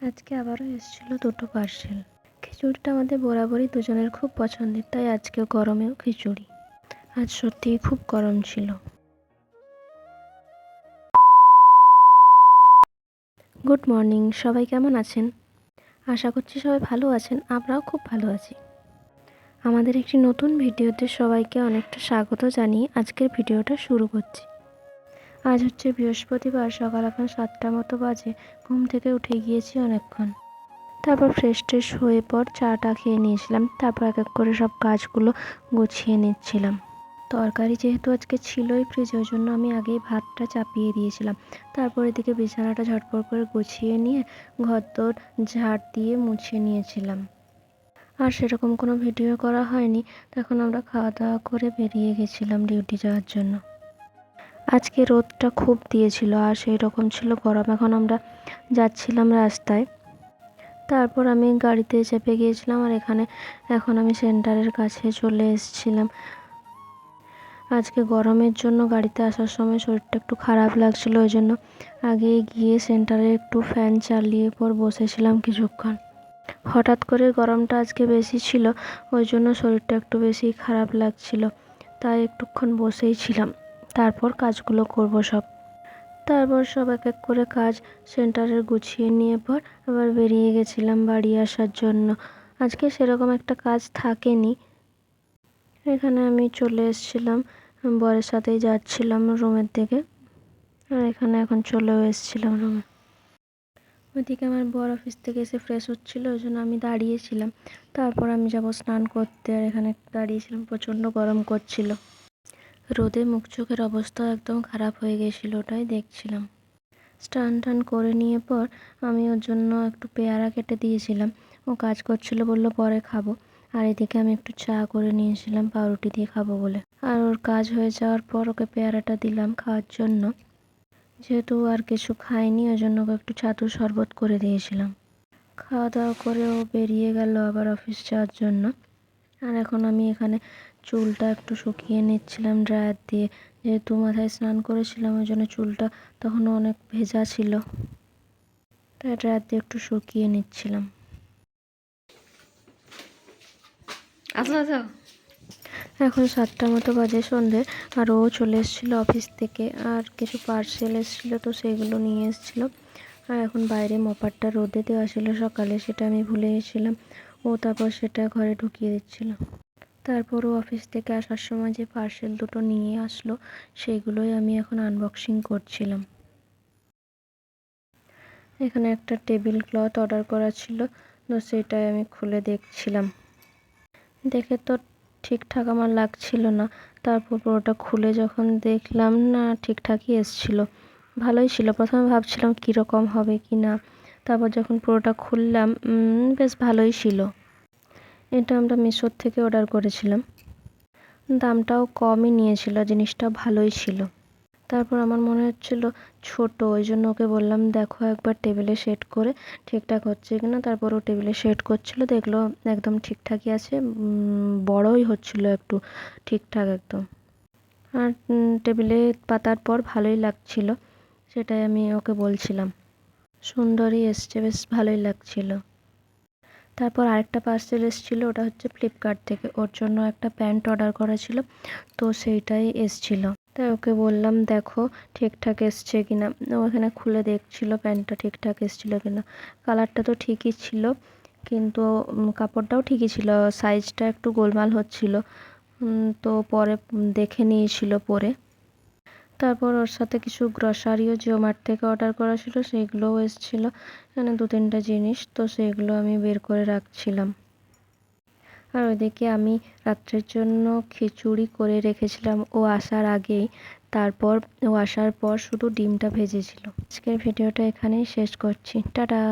আজকে আবারও এসেছিল দুটো পার্সেল খিচুড়িটা আমাদের বরাবরই দুজনের খুব পছন্দের, তাই আজকে গরমেও খিচুড়ি। আজ সত্যিই খুব গরম ছিল। গুড মর্নিং সবাই কেমন আছেন? আশা করছি সবাই ভালো আছেন, আমরাও খুব ভালো আছি। আমাদের একটি নতুন ভিডিওতে সবাইকে অনেকটা স্বাগত জানিয়ে আজকের ভিডিওটা শুরু করছি। আজ হচ্ছে বৃহস্পতিবার, সকাল এখন সাতটা মতো বাজে। ঘুম থেকে উঠে গিয়েছি অনেকক্ষণ। তারপর ফ্রেশ ট্রেশ হয়ে পর চাটা খেয়ে নিয়েছিলাম। তারপর এক এক করে সব কাজগুলো গুছিয়ে নিচ্ছিলাম। তরকারি যেহেতু আজকে ছিলই ফ্রিজে ওই জন্য আমি আগেই ভাতটা চাপিয়ে দিয়েছিলাম। তারপর এদিকে বিছানাটা ঝটপট করে গুছিয়ে নিয়ে ঘরদোর ঝাড় দিয়ে মুছিয়ে নিয়েছিলাম। আর সেরকম কোনো ভিডিও করা হয়নি। তখন আমরা খাওয়া দাওয়া করে বেরিয়ে গেছিলাম ডিউটি যাওয়ার জন্য। আজকে রোদটা খুব দিয়েছিল আর সেই রকম ছিল গরম। এখন আমরা যাচ্ছিলাম রাস্তায়। তারপর আমি গাড়িতে চেপে গিয়েছিলাম আর এখানে এখন আমি সেন্টারের কাছে চলে এসেছিলাম। আজকে গরমের জন্য গাড়িতে আসার সময় শরীরটা একটু খারাপ লাগছিল, ওই জন্য আগে গিয়ে সেন্টারে একটু ফ্যান চালিয়ে পর বসেছিলাম কিছুক্ষণ। হঠাৎ করে গরমটা আজকে বেশি ছিল, ওই জন্য শরীরটা একটু বেশি খারাপ লাগছিল, তাই একটুক্ষণ বসেই ছিলাম। তারপর কাজগুলো করব সব। তারপর সব এক এক করে কাজ সেন্টারে গুছিয়ে নিয়ে পর আবার বেরিয়ে গেছিলাম বাড়ি আসার জন্য। আজকে সেরকম একটা কাজ থাকেনি। এখানে আমি চলে এসেছিলাম, বরের সাথেই যাচ্ছিলাম রুমের দিকে। আর এখানে এখন চলেও এসেছিলাম রুমে। ওইদিকে আমার বর অফিস থেকে এসে ফ্রেশ হচ্ছিল, ওই জন্য আমি দাঁড়িয়েছিলাম। তারপর আমি যাব স্নান করতে, আর এখানে দাঁড়িয়েছিলাম, প্রচণ্ড গরম করছিল। রোদে মুখ চোখের অবস্থা একদম খারাপ হয়ে গেছিল, ওটাই দেখছিলাম। স্টান টান করে নিয়ে পর আমি ওর জন্য একটু পেয়ারা কেটে দিয়েছিলাম। ও কাজ করছিল বলল পরে খাব। আর এদিকে আমি একটু চা করে নিয়েছিলাম, পাউরুটি দিয়ে খাব বলে। আর ওর কাজ হয়ে যাওয়ার পর ওকে পেয়ারাটা দিলাম খাওয়ার জন্য। যেহেতু আর কিছু খায়নি, ওই জন্য ওকে একটু ছাতু শরবত করে দিয়েছিলাম। খাওয়া দাওয়া করে ও বেরিয়ে গেল আবার অফিস যাওয়ার জন্য। আর এখন আমি এখানে চুলটা একটু শুকিয়ে নিচ্ছিলাম ড্রায়ার দিয়ে। যেহেতু মাথায় স্নান করেছিলাম ওই জন্য চুলটা তখন অনেক ভেজা ছিল। তাই ড্রায়ার দিয়ে একটু শুকিয়ে নিচ্ছিলাম। এখন সাতটা মতো বাজে সন্ধে আর ও চলে এসেছিল অফিস থেকে আর কিছু পার্সেল এসেছিল তো সেগুলো নিয়ে এসেছিল। আর এখন বাইরে মপারটা রোদে দেওয়া ছিল সকালে সেটা আমি ভুলে গেছিলাম। ও তারপর সেটা ঘরে ঢুকিয়ে দিচ্ছিল। তারপর ও অফিস থেকে আসার সময় যে পার্সেল দুটো নিয়ে আসলো, সেগুলোই আমি এখন আনবক্সিং করছিলাম। এখানে একটা টেবিল ক্লথ অর্ডার করা ছিল, তো সেটাই আমি খুলে দেখছিলাম। দেখে তো ঠিকঠাক আমার লাগছিল না, তারপর পুরোটা খুলে যখন দেখলাম, না, ঠিকঠাকই এসছিলো। ভালোই ছিল, প্রথমে ভাবছিলাম কীরকম হবে কি না তারপর যখন পুরোটা খুললাম বেশ ভালোই ছিল। এটা আমরা মিশোর থেকে অর্ডার করেছিলাম। দামটাও কমই নিয়েছিল, জিনিসটা ভালোই ছিল। তারপর আমার মনে হচ্ছিল ছোট, ওই জন্য ওকে বললাম, দেখো একবার টেবিলে সেট করে ঠিকঠাক হচ্ছে কি না তারপর ও টেবিলে সেট করছিল, দেখল একদম ঠিকঠাকই আছে বড়ই হচ্ছিল একটু, ঠিকঠাক একদম। আর টেবিলে পাতার পর ভালোই লাগছিল, সেটাই আমি ওকে বলছিলাম। সুন্দরই এসছে, বেশ ভালোই লাগছিল। তারপর আরেকটা পার্সেল এসেছিল, ওটা হচ্ছে ফ্লিপকার্ট থেকে। ওর জন্য একটা প্যান্ট অর্ডার করা ছিল, তো সেইটাই এসছিল। তাই ওকে বললাম, দেখো, ঠিকঠাক এসছে কি না ওখানে খুলে দেখছিল প্যান্টটা ঠিকঠাক এসছিল কিনা। কালারটা তো ঠিকই ছিল, কিন্তু কাপড়টাও ঠিকই ছিল সাইজটা একটু গোলমাল হচ্ছিল। তো পরে দেখে নিয়েছিল পরে। তারপর ওর সাথে কিছু গ্রসারিও জিওমার্ট থেকে অর্ডার করা ছিল সেইগুলোও এসেছিল। এখানে দু তিনটা জিনিস, তো সেগুলো আমি বের করে রাখছিলাম। আর ওইদিকে আমি রাত্রের জন্য খিচুড়ি করে রেখেছিলাম, ও আসার আগেই। তারপর, ও আসার পর শুধু ডিমটা ভেজেছিল। আজকের ভিডিওটা এখানেই শেষ করছি। টাটা!